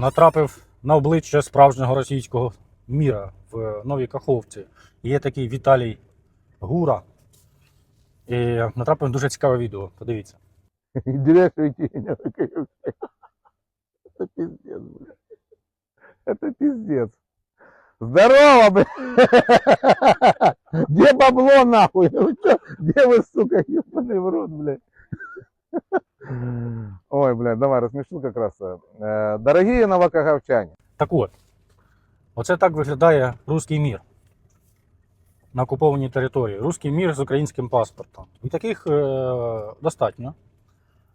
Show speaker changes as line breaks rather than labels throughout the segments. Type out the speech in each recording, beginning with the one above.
натрапив на обличчя справжнього російського міра в Новій Каховці. Є такий Віталій Гура. І натрапив на дуже цікаве відео. Подивіться.
Директор Тюня. Это пиздец, блядь. Это пиздец. Здорово, блядь. Где бабло, нахуй? Вы чё? Где вы, сука, ебаный в рот, блядь? Ой, блядь, давай, рассмешу как раз. Э, Дорогие
Так от, оце так виглядає руський мір на окупованій території. Руський мір з українським паспортом. І таких е, достатньо.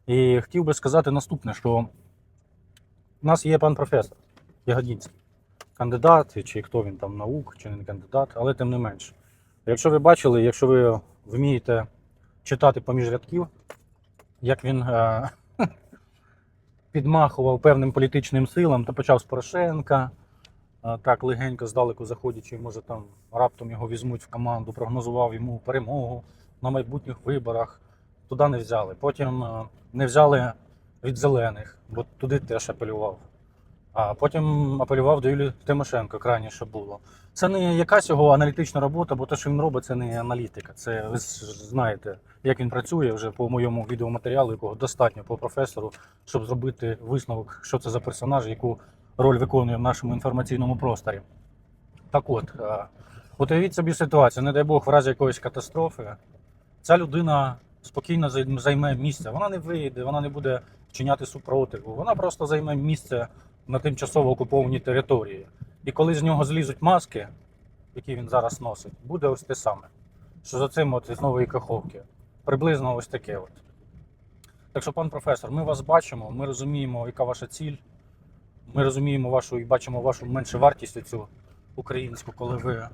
І хотів би сказати наступне, що в нас є пан професор Ягодінський, кандидат, чи хто він там наук, чи не кандидат, але тим не менше. Якщо ви бачили, якщо ви вмієте читати поміж рядків, як він е, підмахував певним політичним силам, то почав з Порошенка, е, так легенько здалеку заходячи, може там раптом його візьмуть в команду, прогнозував йому перемогу на майбутніх виборах. Туди не взяли. Потім е, не взяли від зелених, бо туди теж апелював. А потім апелював до Юлії Тимошенко, крайніше було. Це не якась його аналітична робота, бо те, що він робить, це не аналітика. Це ви знаєте, як він працює вже по моєму відеоматеріалу, якого достатньо по професору, щоб зробити висновок, що це за персонаж, яку роль виконує в нашому інформаційному просторі. Так от, е, от уявіть собі ситуацію, не дай Бог, в разі якоїсь катастрофи, ця людина спокійно займе місце. Вона не вийде, вона не буде вчиняти супротиву. Вона просто займе місце на тимчасово окупованій території. І коли з нього злізуть маски, які він зараз носить, буде ось те саме. Що за цим от із нової каховки. Приблизно ось таке от. Так що, пан професор, ми вас бачимо, ми розуміємо, яка ваша ціль. Ми розуміємо вашу і бачимо вашу меншу вартість цю українську, коли ви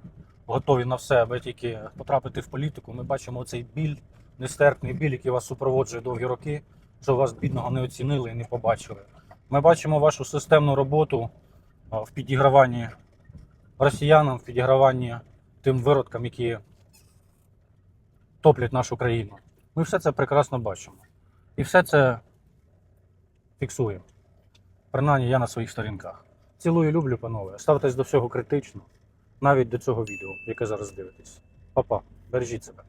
готові на все, аби тільки потрапити в політику. Ми бачимо цей біль, нестерпний біль, який вас супроводжує довгі роки, що вас бідного не оцінили і не побачили. Ми бачимо вашу системну роботу в підіграванні росіянам, в підіграванні тим виродкам, які топлять нашу країну. Ми все це прекрасно бачимо. І все це фіксуємо. Принаймні я на своїх сторінках. Цілую, люблю, панове. Ставтесь до всього критично, навіть до цього відео, яке зараз дивитесь. Па-па, бережіть себе.